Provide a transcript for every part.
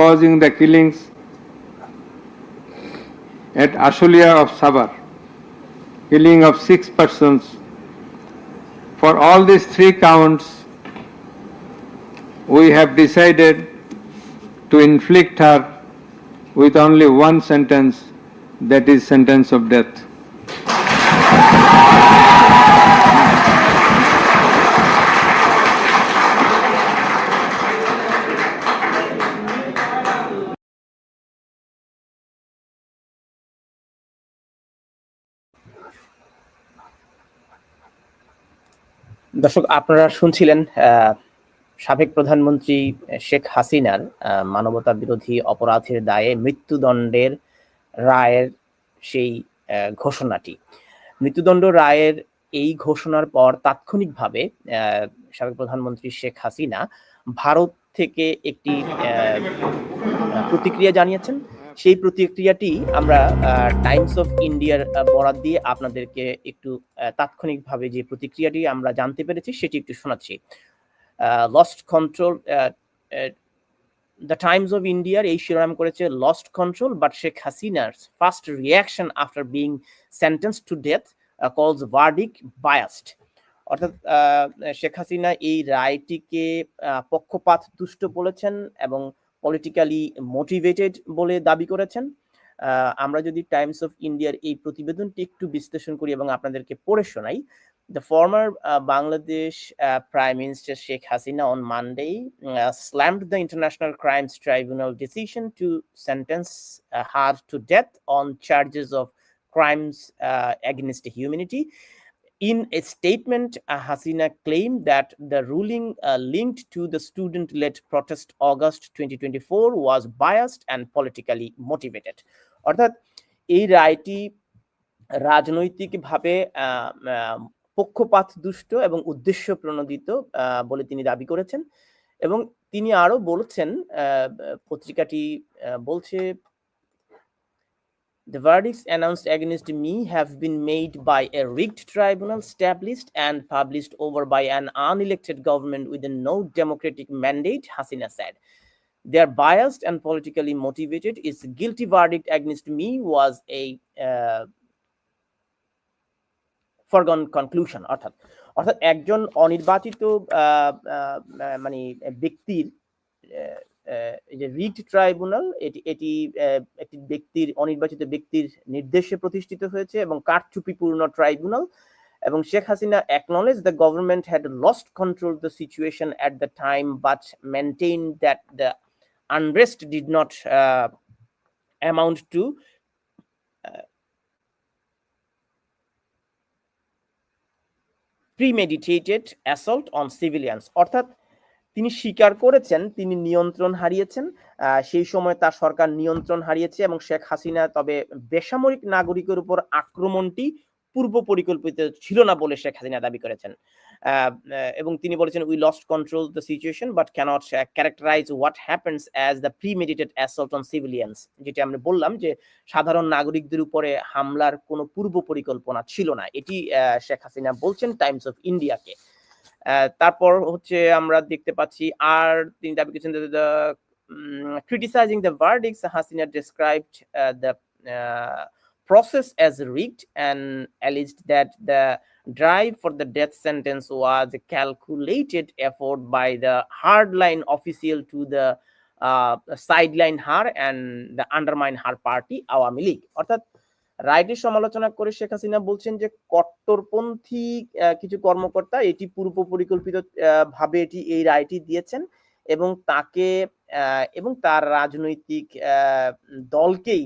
causing the killings at Ashulia of Sabar, killing of six persons. For all these three counts, we have decided to inflict her with only one sentence, that is sentence of death. দর্শক, আপনারা শুনছিলেন সাবেক প্রধানমন্ত্রী শেখ হাসিনার মানবতা বিরোধী অপরাধের দায়ে মৃত্যুদণ্ডের রায়ের সেই ঘোষণাটি। মৃত্যুদণ্ড রায়ের এই ঘোষণার পর তাৎক্ষণিকভাবে সাবেক প্রধানমন্ত্রী শেখ হাসিনা ভারত থেকে একটি প্রতিক্রিয়া জানিয়েছেন। সেই প্রতিক্রিয়াটি আমরা টাইমস অফ ইন্ডিয়ার বরাদ দিয়ে আপনাদেরকে একটু তাৎক্ষণিকভাবে যে প্রতিক্রিয়াটি আমরা জানতে পেরেছি সেটি একটু শোনাচ্ছি। Lost control the Times of ইন্ডিয়ার এই শিরোনাম করেছে লস্ট কন্ট্রোল বাট শেখ হাসিনার first reaction after being sentence to death calls verdict biased অর্থাৎ শেখ হাসিনা এই রায়টিকে পক্ষপাত দুষ্ট বলেছেন এবং পলিটিক্যালি মোটিভেটেড বলে দাবি করেছেন। আমরা যদি টাইমস অফ ইন্ডিয়ার এই প্রতিবেদনটি একটু বিশ্লেষণ করি এবং আপনাদেরকে পড়ে শোনাই the former Bangladesh prime minister Sheikh Hasina on Monday slam the international crimes tribunal decision to sentence her to death on charges of crimes against humanity In a statement, uh, Hasina claimed that the ruling uh, linked to the student led protest August 2024 was biased and politically motivated. অর্থাৎ এই রায়টি রাজনৈতিকভাবে পক্ষপাত দুষ্ট এবং উদ্দেশ্য প্রণোদিত বলে তিনি দাবি করেছেন এবং তিনি আরও বলেছেন পত্রিকাটি বলছে The verdicts announced against me have been made by a rigged tribunal established and published over by an unelected government with no democratic mandate, Hasina said. They are biased and politically motivated. Its guilty verdict against me was a uh, foregone conclusion অর্থাৎ অর্থাৎ একজন অনির্বাচিত আহ, আহ, আহ, মানে ব্যক্তির আহ, আহ, এই যে writ tribunal, এটি এটি একটি ব্যক্তির, অনির্বাচিত ব্যক্তির নির্দেশে প্রতিষ্ঠিত হয়েছে এবং কারচুপিপূর্ণ ট্রাইব্যুনাল এবং Sheikh Hasina acknowledge the government had lost control the situation at the time but maintain that the unrest did not amount to premeditated assault on civilians অর্থাৎ তিনি স্বীকার করেছেন, তিনি নিয়ন্ত্রণ হারিয়েছেন। সেই সময় তার সরকার নিয়ন্ত্রণ হারিয়েছে এবং শেখ হাসিনা তবে বেসামরিক নাগরিকের উপর আক্রমণটি পূর্ব পরিকল্পিত ছিল না বলে শেখ হাসিনা দাবি করেছেন। এবং তিনি বলেছেন we lost control the situation but can't characterise what happens as the premeditated assault on civilians যেটা আমরা বললাম যে, সাধারণ নাগরিকদের উপরে হামলার কোনো পূর্ব পরিকল্পনা ছিল না। এটি শেখ হাসিনা বলছেন টাইমস অফ ইন্ডিয়াকে। তারপর হচ্ছে আমরা দেখতে পাচ্ছি আর তিনি দাবি করেছেন criticising the verdicts Hasina described the process as rigged and alleged that the drive for the death sentence was a calculated effort by the hardline official to the uh, sideline her and the undermine her party Awami League অর্থাৎ রায়টির সমালোচনা করে শেখ হাসিনা বলছেন যে কট্টরপন্থী কিছু কর্মকর্তা এটি পূর্ব পরিকল্পিত ভাবে এটি এই রায়টি দিয়েছেন এবং তাকে এবং তার রাজনৈতিক দলকেই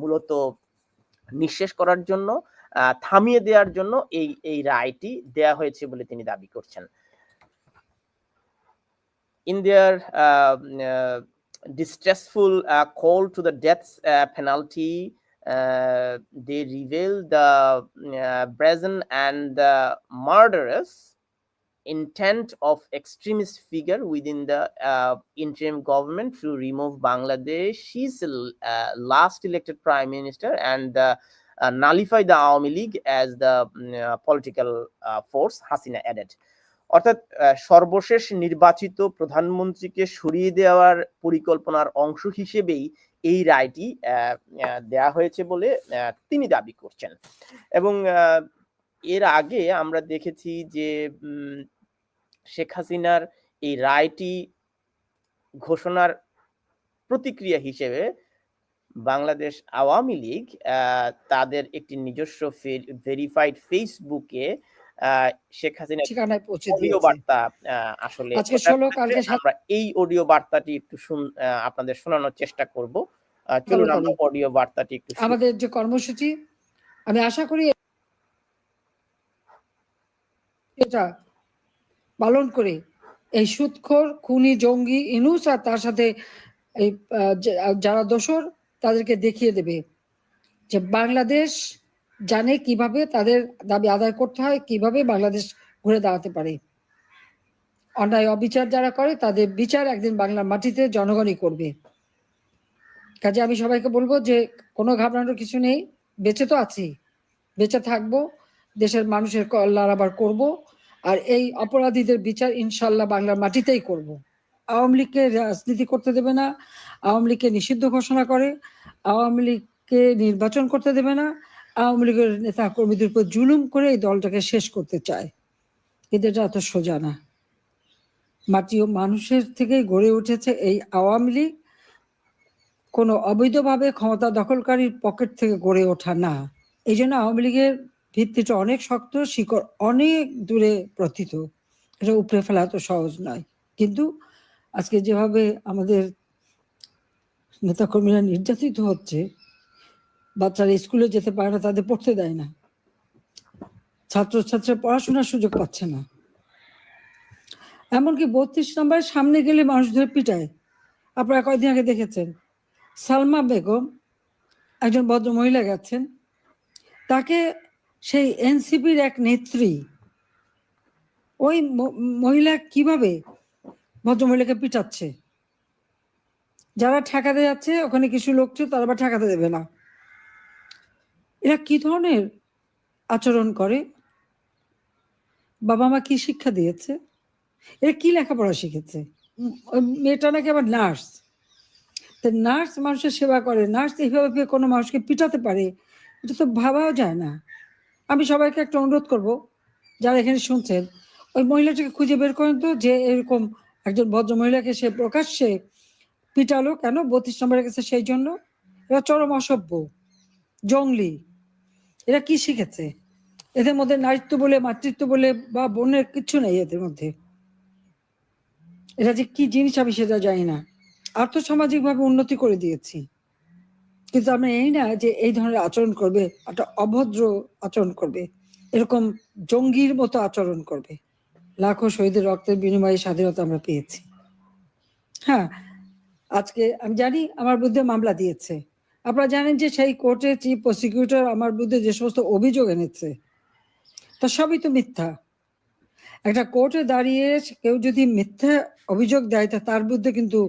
মূলত নিঃশেষ করার জন্য থামিয়ে দেওয়ার জন্য এই এই রায়টি দেয়া হয়েছে বলে তিনি দাবি করছেন। In their call to the death uh, penalty, uh, they reveal the uh, brazen and the murderous intent of extremist figure within the uh, interim government to remove Bangladesh's uh, last elected prime minister and uh, uh, nullify the Awami League as the political force, Hasina added. অর্থাৎ সর্বশেষ নির্বাচিত প্রধানমন্ত্রীকে সরিয়ে দেওয়ার পরিকল্পনার অংশ হিসেবেই এই রায়টি দেয়া হয়েছে বলে তিনি দাবি করছেন। এবং এর আগে আমরা দেখেছি যে শেখ হাসিনার এই রায়টি ঘোষণার প্রতিক্রিয়া হিসেবে বাংলাদেশ আওয়ামী লীগ তাদের একটি নিজস্ব ভেরিফাইড ফেসবুকে শেখ হাসিনা ঠিকানায় পৌঁছে অডিও বার্তা আসলে আজকে 16 কালকে আমরা এই অডিও বার্তাটি একটু শুন আপনাদের শোনানোর চেষ্টা করব। চলুন আমরা অডিও বার্তাটি একটু আমাদের যে কর্মসূচি আমি আশা করি এটা পালন করে এই সুৎখোর খুনি জঙ্গি ইনুস আর তার সাথে এই যারা দোষর তাদেরকে দেখিয়ে দেবে যে বাংলাদেশ জানে কীভাবে তাদের দাবি আদায় করতে হয়, কীভাবে বাংলাদেশ ঘুরে দাঁড়াতে পারে। অন্যায় অবিচার যারা করে, তাদের বিচার একদিন বাংলার মাটিতে জনগণই করবে। কাজে আমি সবাইকে বলব যে, কোনো ঘাবড়ানোর কিছু নেই, বেঁচে তো আছি, বেঁচে থাকব, দেশের মানুষের কল্যাণ আবার করব, আর এই অপরাধীদের বিচার ইনশাল্লাহ বাংলার মাটিতেই করব। আওয়ামী লীগকে রাজনীতি করতে দেবে না, আওয়ামী লীগকে নিষিদ্ধ ঘোষণা করে, আওয়ামী লীগকে নির্বাচন করতে দেবে না আওয়ামী লীগের নেতা কর্মীদের উপর জুলুম করে এই দলটাকে শেষ করতে চায়। কিন্তু এটা এত সোজা না। মাটি ও মানুষের থেকে গড়ে উঠেছে এই আওয়ামী লীগ। কোনো অবৈধভাবে ক্ষমতা দখলকারীর পকেট থেকে গড়ে ওঠা না। এই জন্য আওয়ামী লীগের ভিত্তিটা অনেক শক্ত, শিকড় অনেক দূরে প্রথিত। এটা উপরে ফেলা তো সহজ নয়। কিন্তু আজকে যেভাবে আমাদের নেতাকর্মীরা নির্যাতিত হচ্ছে বাচ্চারা স্কুলে যেতে পারে না, তাদের পড়তে দেয় না। ছাত্রছাত্রীরা পড়াশোনার সুযোগ পাচ্ছে না। এমনকি বত্রিশ নম্বরের সামনে গেলে মানুষ ধরে পিটায়। আপনারা কয়েকদিন আগে দেখেছেন? সালমা বেগম একজন ভদ্র মহিলা গেছেন। তাকে সেই এনসিপির এক নেত্রী, ওই মহিলা কীভাবে ভদ্রমহিলাকে পিটাচ্ছে? যারা ঠেকাতে যাচ্ছে, ওখানে কিছু লোক ছিল, তারা আবার ঠেকাতে দেবে না। এরা কি ধরনের আচরণ করে? বাবা মা কি শিক্ষা দিয়েছে? এরা কি লেখাপড়া শিখেছে? মেয়েটা নাকি আবার নার্স? তো নার্স মানুষের সেবা করে, নার্স এইভাবে কোনো মানুষকে পিটাতে পারে, এটা তো ভাবাও যায় না। আমি সবাইকে একটা অনুরোধ করব, যারা এখানে শুনছেন, ওই মহিলাটাকে খুঁজে বের করেন তো যে এরকম একজন ভদ্র মহিলাকে সে প্রকাশ্যে পিটালো কেন? বত্রিশ নম্বরের কাছে সেই জন্য? এরা চরম অসভ্য, জঙ্গলি। এরা কি শিখেছে? এদের মধ্যে নারীত্ব বলে, মাতৃত্ব বলে বা বোনের কিচ্ছু নেই এদের মধ্যে। এটা যে কি জিনিস আমি সেটা জানি না। আর্থসামাজিক ভাবে উন্নতি করে দিয়েছি। কিন্তু আমরা এই না যে এই ধরনের আচরণ করবে, একটা অভদ্র আচরণ করবে, এরকম জঙ্গির মতো আচরণ করবে। লাখো শহীদের রক্তের বিনিময়ে স্বাধীনতা আমরা পেয়েছি। হ্যাঁ আজকে আমি জানি আমার বিরুদ্ধে মামলা দিয়েছে। আপনারা জানেন যে সেই কোর্টে চিফ প্রসিকিউটর আমার বিরুদ্ধে যে সমস্ত অভিযোগ এনেছে, তা সবই তো মিথ্যা। একটা কোর্টে দাঁড়িয়ে কেউ যদি মিথ্যা অভিযোগ দেয়, তা তার বিরুদ্ধে কিন্তু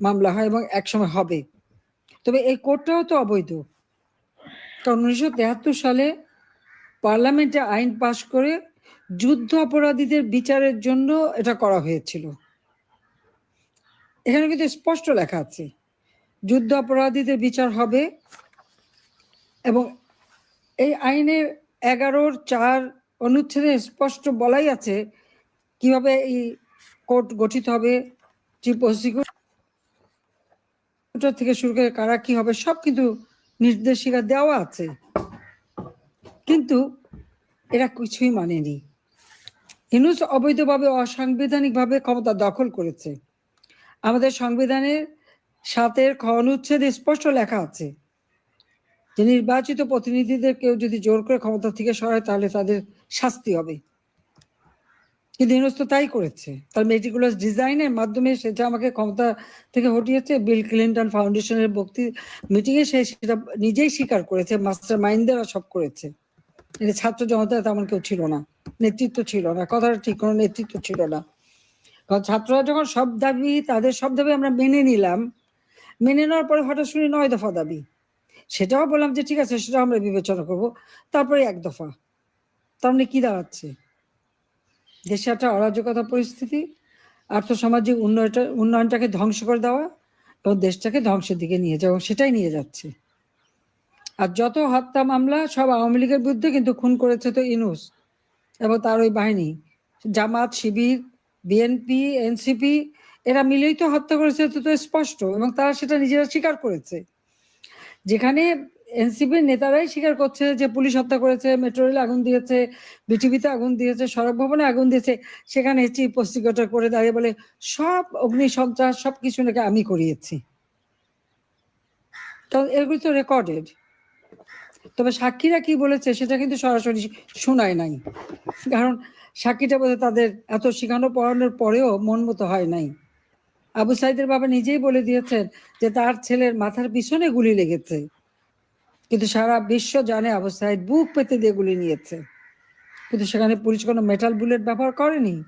মামলা হয় এবং একসময় হবে। তবে এই কোর্টটাও তো অবৈধ। কারণ উনিশশো তেহাত্তর সালে পার্লামেন্টে আইন পাশ করে যুদ্ধ অপরাধীদের বিচারের জন্য এটা করা হয়েছিল। এখানে কিন্তু স্পষ্ট লেখা আছে। যুদ্ধ অপরাধীদের বিচার হবে এবং এই আইনের এগারোর চার অনুচ্ছেদে স্পষ্ট বলাই আছে কীভাবে এই কোর্ট গঠিত হবে থেকে শুরু করে কারা কি হবে, সব কিন্তু নির্দেশিকা দেওয়া আছে। কিন্তু এরা কিছুই মানেনি। হিনুস অবৈধভাবে, অসাংবিধানিকভাবে ক্ষমতা দখল করেছে। আমাদের সংবিধানের সাতের খ অনুচ্ছেদে স্পষ্ট লেখা আছে, যে নির্বাচিত প্রতিনিধিদের কেউ যদি জোর করে ক্ষমতা থেকে সরায়, তাহলে তাদের শাস্তি হবে। কিন্তু তো তাই করেছে। তার মেটিকুলাস ডিজাইনের মাধ্যমে সেটা আমাকে ক্ষমতা থেকে হটিয়েছে, বিল ক্লিন্টন ফাউন্ডেশনের বক্তি মিটিংয়ে সে সেটা নিজেই স্বীকার করেছে মাস্টার মাইন্ডেরা সব করেছে। এটা ছাত্র জনতা তেমন কেউ ছিল না, নেতৃত্ব ছিল না, কথাটা ঠিক কোনো নেতৃত্ব ছিল না। কারণ ছাত্ররা যখন সব দাবি, তাদের সব দাবি আমরা মেনে নিলাম মেনে নেওয়ার পরে হঠাৎ শুনি নয় দফা দাবি। সেটাও বললাম যে, ঠিক আছে, সেটা আমরা বিবেচনা করব। তারপরে এক দফা। তার মানে কি দাঁড়াচ্ছে? দেশে একটা অরাজকতা পরিস্থিতি, আর্থসামাজিক উন্নয়নটা উন্নয়নটাকে ধ্বংস করে দেওয়া এবং দেশটাকে ধ্বংসের দিকে নিয়ে যাওয়া, সেটাই নিয়ে যাচ্ছে। আর যত হত্যা মামলা, সব আওয়ামী লীগের বিরুদ্ধে কিন্তু খুন করেছে তো ইনুস এবং তার ওই বাহিনী। জামাত, শিবির, বিএনপি, এনসিপি এরা মিলেই তো হত্যা করেছে তো তো স্পষ্ট এবং তারা সেটা নিজেরা স্বীকার করেছে। যেখানে এনসিপির নেতারাই স্বীকার করছে যে পুলিশ হত্যা করেছে, মেট্রো রেল আগুন দিয়েছে, বিটিভিতে আগুন দিয়েছে, সড়ক ভবনে আগুন দিয়েছে, সেখানে চিফ প্রসিকিউটর করে দাঁড়িয়ে বলে, সব অগ্নি সন্ত্রাস, সব কিছু নাকি আমি করিয়েছি। তো এগুলো তো রেকর্ডেড। তবে সাক্ষীরা কি বলেছে সেটা কিন্তু সরাসরি শোনায় নাই। কারণ সাক্ষীটা বোধ তাদের এত শিখানো পড়ানোর পরেও মন মতো হয় নাই। আবু সাইদের বাবা নিজেই বলে দিয়েছেন যে তার ছেলের মাথার পিছনে গুলি লেগেছে। কিন্তু সারা বিশ্ব জানে আবু সাইদ বুক পেতে দিয়ে গুলি নিয়েছে। কিন্তু সেখানে পুলিশ কোনো মেটাল বুলেট ব্যবহার করেনি।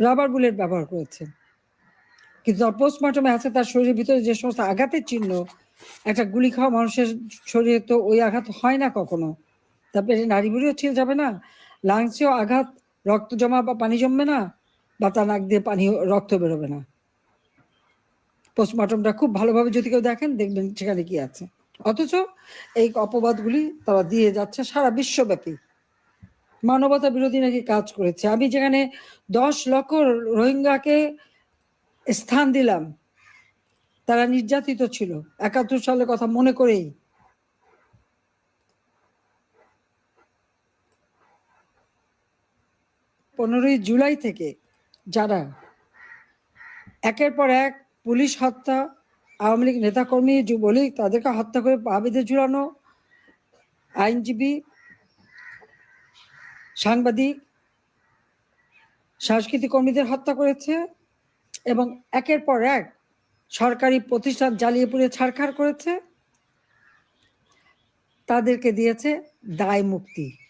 রাবার বুলেট ব্যবহার করেছে। কিন্তু তার পোস্টমর্টমে আছে, তার শরীরের ভিতরে যে সমস্ত আঘাতের চিহ্ন, একটা গুলি খাওয়া মানুষের শরীরে তো ওই আঘাত হয় না কখনো। তারপরে নারী বুড়িও ছিল যাবে না লাংসেও আঘাত, রক্ত জমা বা পানি জমবে না বা তার নাক দিয়ে পানি রক্ত বেরোবে না। পোস্টমর্টমটা খুব ভালোভাবে যদি কেউ দেখেন, দেখবেন সেখানে কি আছে। অথচ এই অপবাদগুলি তারা দিয়ে যাচ্ছে সারা বিশ্বব্যাপী। মানবতা বিরোধী নাকি কাজ করেছে? আমি যেখানে দশ লক্ষ রোহিঙ্গাকে স্থান দিলাম, তারা নির্যাতিত ছিল। একাত্তর সালের কথা মনে করেই। পনেরোই জুলাই থেকে যারা একের পর এক পুলিশ হত্যা, আওয়ামী লীগ নেতাকর্মী, যুবলীগ, তাদেরকে হত্যা করে পা বেঁধে ঝুলানো আইনজীবী, সাংবাদিক, সাংস্কৃতিক কর্মীদের হত্যা করেছে এবং একের পর এক সরকারি প্রতিষ্ঠান জ্বালিয়ে পুড়ে ছাড়খাড় করেছে। তাদেরকে দিয়েছে দায় মুক্তি।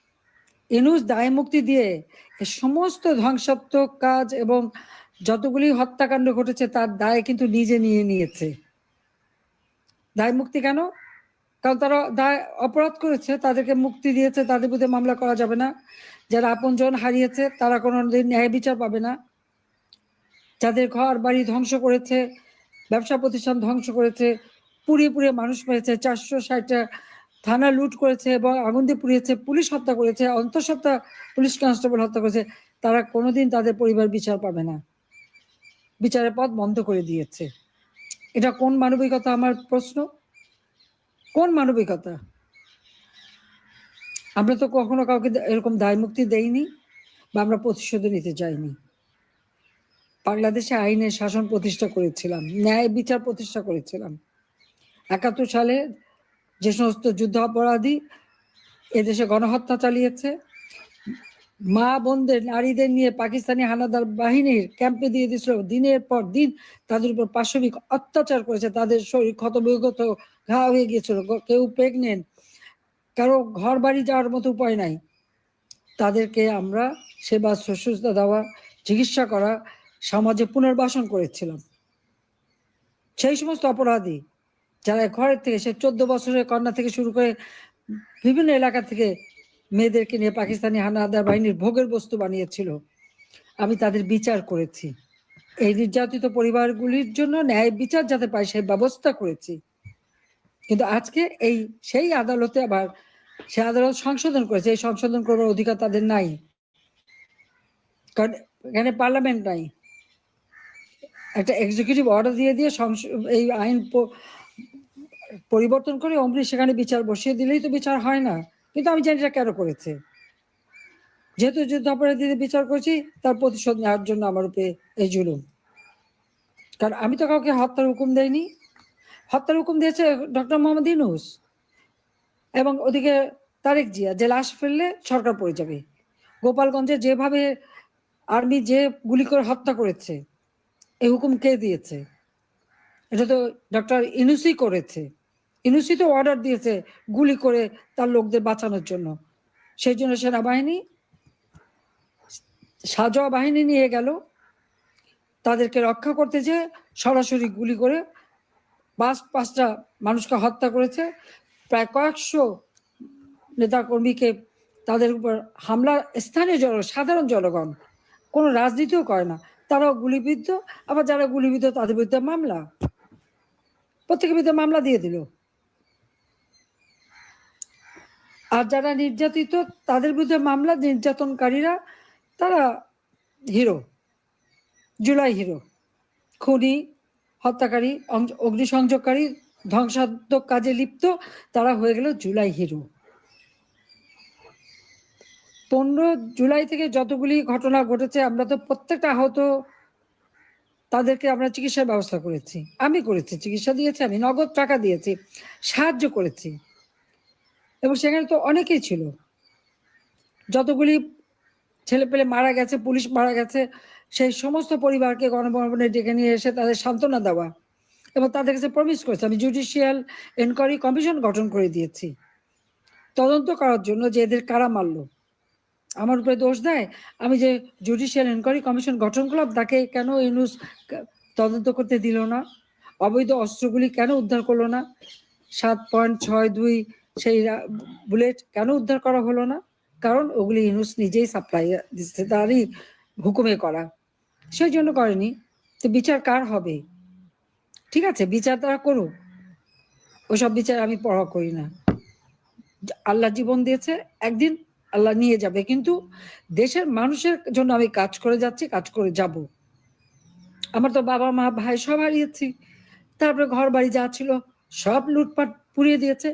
ইনুস দায় মুক্তি দিয়ে সমস্ত ধ্বংসাত্মক কাজ এবং যতগুলি হত্যাকাণ্ড ঘটেছে, তার দায় কিন্তু নিজে নিয়ে নিয়েছে। দায় মুক্তি কেন? কারণ তারা দায় অপরাধ করেছে, তাদেরকে মুক্তি দিয়েছে, তাদের বিরুদ্ধে মামলা করা যাবে না। যারা আপনজন হারিয়েছে, তারা কোনো ন্যায় বিচার পাবে না। যাদের ঘর, বাড়ি ধ্বংস করেছে, ব্যবসা প্রতিষ্ঠান ধ্বংস করেছে, পুড়িয়ে পুড়িয়ে মানুষ মেরেছে, চারশো ষাটটা থানা লুট করেছে এবং আগুন দিয়ে পুড়িয়েছে, পুলিশ হত্যা করেছে, অন্তঃসত্ত্বা পুলিশ কনস্টেবল হত্যা করেছে, তারা কোনোদিন তাদের পরিবার বিচার পাবে না। বিচারের পথ বন্ধ করে দিয়েছে। এটা কোন মানবিকতা আমার প্রশ্ন? কোন মানবিকতা? আমরা তো কখনো কাউকে এরকম দায় মুক্তি দেইনি বা আমরা প্রতিশোধ নিতে চাইনি। বাংলাদেশে আইনের শাসন প্রতিষ্ঠা করেছিলাম, ন্যায় বিচার প্রতিষ্ঠা করেছিলাম। একাত্তর সালে যে সমস্ত যুদ্ধ অপরাধী এদেশে গণহত্যা চালিয়েছে। মা বোনদের, নারীদের নিয়ে পাকিস্তানি হানাদার বাহিনীর ক্যাম্পে দিয়ে দিয়েছিল। দিনের পর দিন তাদের উপর পাশবিক অত্যাচার করেছে। তাদের শরীর ক্ষতবিগত ঘা হয়ে গিয়েছিল। কেউ প্রেগনেন্ট কারও ঘর বাড়ি যাওয়ার মতো উপায় নাই। তাদেরকে আমরা সেবা শুশ্রূষা দেওয়া, চিকিৎসা করা, সমাজে পুনর্বাসন করেছিলাম। সেই সমস্ত অপরাধী যারা ঘরের থেকে, সে চোদ্দ বছরের কন্যা থেকে শুরু করে বিভিন্ন এলাকা থেকে মেয়েদেরকে নিয়ে পাকিস্তানি হানাদার বাহিনীর ভোগের বস্তু বানিয়েছিল। আমি তাদের বিচার করেছি। এই নির্যাতিত পরিবারগুলির জন্য ন্যায় বিচার যাতে পায়, সেই ব্যবস্থা করেছি। কিন্তু আজকে এই, সেই আদালতে আবার সে আদালত সংশোধন করেছে। এই সংশোধন করবার অধিকার তাদের নাই। কারণ এখানে পার্লামেন্ট নাই। একটা এক্সিকিউটিভ অর্ডার দিয়ে দিয়ে এই আইন পরিবর্তন করে অমৃত সেখানে বিচার বসিয়ে দিলেই তো বিচার হয় না। কিন্তু আমি জানি এটা কেন করেছে। যেহেতু যুদ্ধ অপরাধীদের বিচার করছি, তার প্রতিশোধ নেওয়ার জন্য আমার উপরে এই জুলুম। কারণ আমি তো কাউকে হত্যার হুকুম দেয়নি হত্যার হুকুম দিয়েছে ডক্টর মোহাম্মদ ইনুস এবং ওদিকে তারেক জিয়া, যে লাশ ফেললে সরকার পড়ে যাবে। গোপালগঞ্জে যেভাবে আর্মি যে গুলি করে হত্যা করেছে এই হুকুম কে দিয়েছে? এটা তো ডক্টর ইনুসি করেছে। ইনুসি তো অর্ডার দিয়েছে গুলি করে তার লোকদের বাঁচানোর জন্য। সেই জন্য সেনাবাহিনী সাজোয়া বাহিনী নিয়ে গেল। তাদেরকে রক্ষা করতে যে সরাসরি গুলি করে পাঁচ পাঁচটা মানুষকে হত্যা করেছে। প্রায় কয়েকশো নেতাকর্মীকে তাদের উপর হামলা, স্থানীয় জন, সাধারণ জনগণ, কোনো রাজনীতিও করে না। তারাও গুলিবিদ্ধ, আবার যারা গুলিবিদ্ধ তাদের বিরুদ্ধে মামলা, প্রত্যেকের বিরুদ্ধে মামলা দিয়ে দিল। আর যারা নির্যাতিত, তাদের বিরুদ্ধে মামলা, নির্যাতনকারীরা, তারা হিরো, জুলাই হিরো। খুনি, হত্যাকারী অগ্নিসংযোগকারী, ধ্বংসাত্মক কাজে লিপ্ত, তারা হয়ে গেল জুলাই হিরো। পনেরো জুলাই থেকে যতগুলি ঘটনা ঘটেছে, আমরা তো প্রত্যেকটা আহত, তাদেরকে আমরা চিকিৎসার ব্যবস্থা করেছি। আমি করেছি, চিকিৎসা দিয়েছি, আমি নগদ টাকা দিয়েছি, সাহায্য করেছি। এবং সেখানে তো অনেকেই ছিল। যতগুলি ছেলে পেলে মারা গেছে, পুলিশ মারা গেছে, সেই সমস্ত পরিবারকে গণভবনে ডেকে নিয়ে এসে তাদের সান্ত্বনা দেওয়া এবং তাদের কাছে প্রমিস করেছে, আমি জুডিশিয়াল এনকোয়ারি কমিশন গঠন করে দিয়েছি। তদন্ত করার জন্য যে এদের কারা মারলো, আমার উপরে দোষ দেয়? আমি যে জুডিশিয়াল এনকোয়ারি কমিশন গঠন করলাম, তাকে কেন ইউনুস তদন্ত করতে দিল না? অবৈধ অস্ত্রগুলি কেন উদ্ধার করল না? সাত পয়েন্ট ছয় দুই সেই বুলেট কেন উদ্ধার করা হলো না? কারণ ওগুলি ইউনুস নিজেই সাপ্লাই দিচ্ছে, তারই হুকুমে করা। সেই জন্য করেনি। তো বিচার কার হবে? ঠিক আছে, বিচার তারা করুক। ওসব বিচার আমি পড়া করি না। আল্লাহ জীবন দিয়েছে, একদিন আল্লাহ নিয়ে যাবে। কিন্তু দেশের মানুষের জন্য আমি কাজ করে যাচ্ছি, কাজ করে যাব। আমার তো বাবা মা ভাই সব হারিয়েছি। তারপরে ঘর বাড়ি যা ছিল, সব লুটপাট পুড়িয়ে দিয়েছে।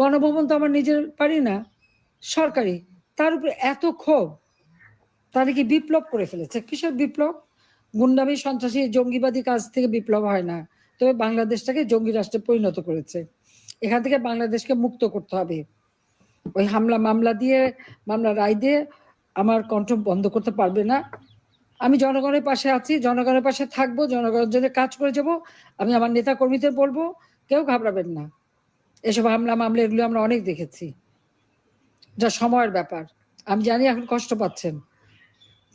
গণভবন তো আমার নিজের পারি না, সরকারি। তার উপরে এত ক্ষোভ, তারা কি বিপ্লব করে ফেলেছে? কিসের বিপ্লব? গুন্ডামি, সন্ত্রাসী, জঙ্গিবাদী কাজ থেকে বিপ্লব হয় না। তবে বাংলাদেশটাকে জঙ্গি রাষ্ট্রে পরিণত করেছে। এখান থেকে বাংলাদেশকে মুক্ত করতে হবে। ওই হামলা, মামলা দিয়ে, মামলা রায় দিয়ে আমার কণ্ঠ বন্ধ করতে পারবে না। আমি জনগণের পাশে আছি, জনগণের পাশে থাকব জনগণের জন্য কাজ করে যাব, আমি আমার নেতা কর্মীদের বলব, কেউ ঘাবড়াবেন না। এসব হামলা মামলা এগুলো আমরা অনেক দেখেছি। যা সময়ের ব্যাপার। আমি জানি এখন কষ্ট পাচ্ছেন।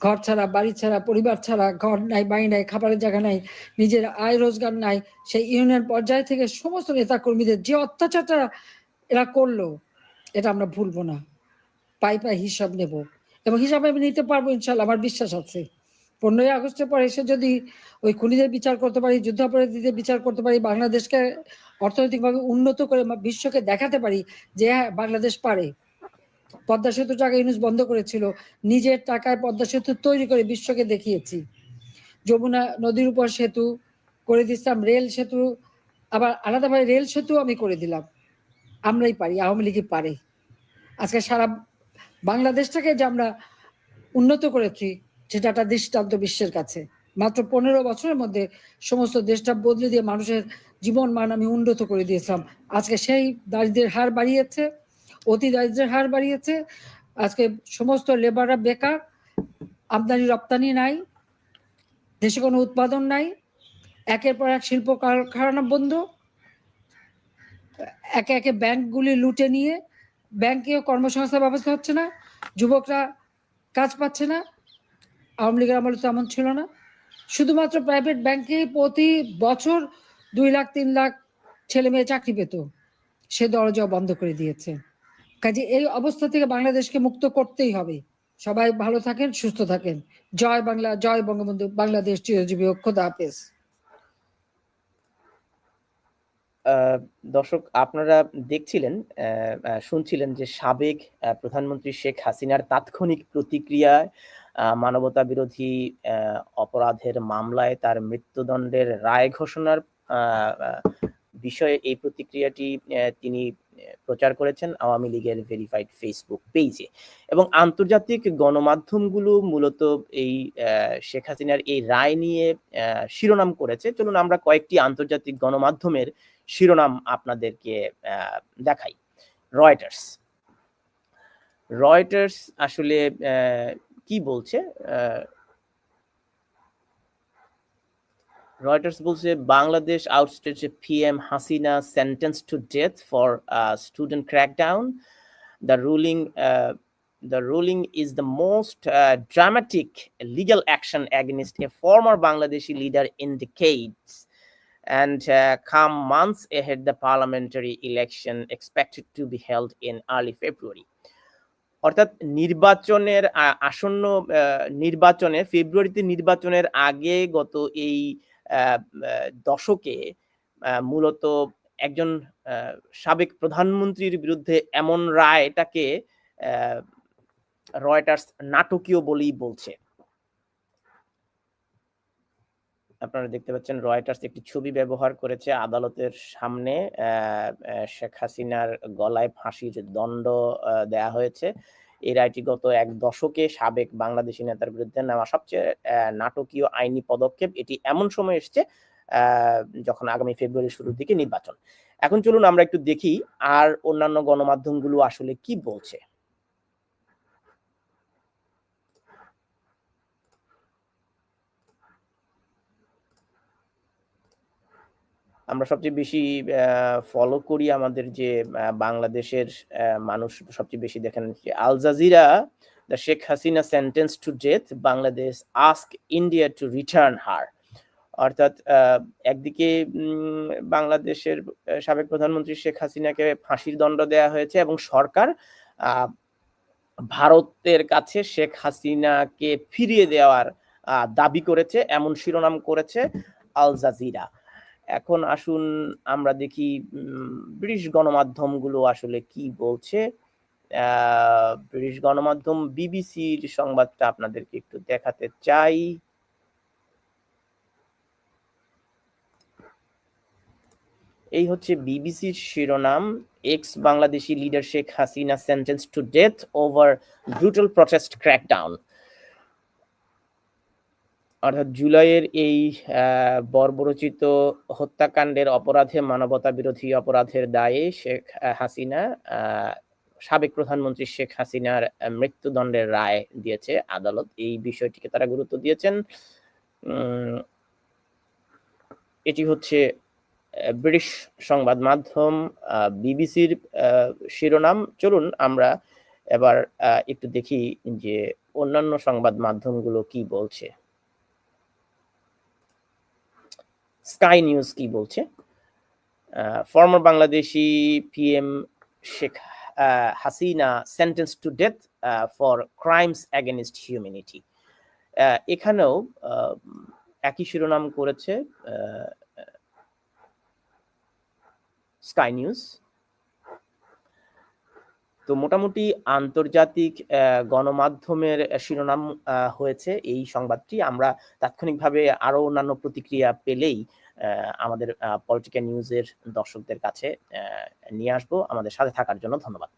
ঘর ছাড়া, বাড়ি ছাড়া, পরিবার ছাড়া, ঘর নাই, বাড়ি নাই, খাবারের জায়গা নাই, নিজের আয় রোজগার নাই, সেই ইউনিয়ন পর্যায় থেকে সমস্ত নেতা কর্মীদের যে অত্যাচারটা এরা করল, এটা আমরা ভুলবো না। পাই পাই হিসাব নেব এবং হিসাব আমি নিতে পারব ইনশাল্লাহ আমার বিশ্বাস আছে। পনেরোই আগস্টের পর এসে যদি ওই খুনিদের বিচার করতে পারি, যুদ্ধাপরাধীদের বিচার করতে পারি, বাংলাদেশকে অর্থনৈতিকভাবে উন্নত করে বিশ্বকে দেখাতে পারি যে হ্যাঁ বাংলাদেশ পারে। পদ্মা সেতু টাকা ইউনুস বন্ধ করেছিল, নিজের টাকায় পদ্মা সেতু তৈরি করে বিশ্বকে দেখিয়েছি। যমুনা নদীর উপর সেতু করে দিচ্ছিলাম রেল সেতু, আবার আলাদাভাবে রেল সেতু আমি করে দিলাম। আমরাই পারি, আওয়ামী লীগই পারে। আজকে সারা বাংলাদেশটাকে যে আমরা উন্নত করেছি, সেটা একটা দৃষ্টান্ত বিশ্বের কাছে। মাত্র পনেরো বছরের মধ্যে সমস্ত দেশটা বদলে দিয়ে মানুষের জীবন মান আমি উন্নত করে দিয়েছিলাম। আজকে সেই দারিদ্রের হার বাড়িয়েছে, অতি দারিদ্রের হার বাড়িয়েছে। আজকে সমস্ত লেবাররা বেকার, আমদানি রপ্তানি নাই, দেশে কোনো উৎপাদন নাই, একের পর এক শিল্প কারখানা বন্ধ। একে একে ব্যাংকগুলি লুটে নিয়ে ব্যাংকেও কর্মসংস্থান ব্যবস্থা হচ্ছে না, যুবকরা কাজ পাচ্ছে না, আওয়ামী লীগের আমলে এমন ছিল না। শুধুমাত্র প্রাইভেট ব্যাংকে প্রতি বছর দুই লাখ, তিন লাখ ছেলে মেয়ে চাকরি পেত। সে দরজাও বন্ধ করে দিয়েছে। কাজে এই অবস্থা থেকে বাংলাদেশকে মুক্ত করতেই হবে। সবাই ভালো থাকেন, সুস্থ থাকেন। জয় বাংলা, জয় বঙ্গবন্ধু। বাংলাদেশ চিরজীবী খোদা হাফেজ। দর্শক, আপনারা দেখছিলেন শুনছিলেন যে সাবেক প্রধানমন্ত্রী শেখ হাসিনার তাৎক্ষণিক প্রতিক্রিয়ায় মানবতা বিরোধী অপরাধের মামলায় তার মৃত্যুদণ্ডের রায় ঘোষণার বিষয়ে এই প্রতিক্রিয়াটি তিনি প্রচার করেছেন আওয়ামী লীগের ভেরিফাইড ফেসবুক পেজে। এবং আন্তর্জাতিক গণমাধ্যমগুলো মূলত এই শেখ হাসিনার এই রায় নিয়ে শিরোনাম করেছে। চলুন আমরা কয়েকটি আন্তর্জাতিক গণমাধ্যমের শিরোনাম আপনাদেরকে দেখাই। রয়টার্স রয়টার্স আসলে কি বলছে? রয়টার্স বলছে, Bangladesh ousted P M Hasina sentence to death for student crackdown the ruling the ruling is the most dramatic legal action against a former Bangladeshi leader in the decades and come months ahead the parliamentary election expected to be held in early February অর্থাৎ নির্বাচনের আসন্ন নির্বাচনে, ফেব্রুয়ারিতে নির্বাচনের আগে গত এই দশকে মূলত একজন সাবেক প্রধানমন্ত্রীর বিরুদ্ধে এমন রায় এটাকে রয়টার্স নাটকীয় বলেই বলছে। আপনারা দেখতে পাচ্ছেন রয়টার্স একটি ছবি ব্যবহার করেছে আদালতের সামনে শেখ হাসিনার গলায় ফাঁসির দণ্ড দেয়া হয়েছে। এই রায়টি গত এক দশকে সাবেক বাংলাদেশি নেতার বিরুদ্ধে নেওয়া সবচেয়ে নাটকীয় আইনি পদক্ষেপ। এটি এমন সময় এসছে যখন আগামী ফেব্রুয়ারির শুরুর দিকে নির্বাচন। এখন চলুন আমরা একটু দেখি আর অন্যান্য গণমাধ্যমগুলো আসলে কি বলছে। আমরা সবচেয়ে বেশি ফলো করি আমাদের যে বাংলাদেশের মানুষ সবচেয়ে বেশি দেখেন যে Al Jazeera the Sheikh Hasina sentence to death Bangladesh ask India to return her অর্থাৎ একদিকে বাংলাদেশের সাবেক প্রধানমন্ত্রী শেখ হাসিনাকে ফাঁসির দণ্ড দেওয়া হয়েছে এবং সরকার ভারতের কাছে শেখ হাসিনাকে ফিরিয়ে দেওয়ার দাবি করেছে, এমন শিরোনাম করেছে আল জাজিরা এখন আসুন আমরা দেখি ব্রিটিশ গণমাধ্যমগুলো আসলে কি বলছে। ব্রিটিশ গণমাধ্যম বিবিসির সংবাদটা আপনাদেরকে একটু দেখাতে চাই। এই হচ্ছে বিবিসির শিরোনাম ex Bangladeshi leader Sheikh Hasina sentence to death over brutal protest crackdown অর্থাৎ জুলাইয়ের এই বর্বরচিত হত্যাকাণ্ডের অপরাধে মানবতা বিরোধী অপরাধের দায়ে শেখ হাসিনা সাবেক প্রধানমন্ত্রী শেখ হাসিনার মৃত্যুদণ্ডের রায় দিয়েছে আদালত। এই বিষয়টিকে তারা গুরুত্ব দিয়েছেন। এটি হচ্ছে ব্রিটিশ সংবাদ মাধ্যম বিবিসির শিরোনাম। চলুন আমরা এবার একটু দেখি যে অন্যান্য সংবাদ মাধ্যমগুলো কি বলছে। স্কাই নিউজ কি বলছে? Former Bangladeshi PM Sheikh Hasina sentence to death for crimes against humanity এখানেও একই শিরোনাম করেছে স্কাই নিউজ। তো মোটামুটি আন্তর্জাতিক গণমাধ্যমের শিরোনাম হয়েছে এই সংবাদটি। আমরা তাৎক্ষণিকভাবে আরও অন্যান্য প্রতিক্রিয়া পেলেই আমাদের পলিটিক্যাল নিউজের দর্শকদের কাছে নিয়ে আসব। আমাদের সাথে থাকার জন্য ধন্যবাদ।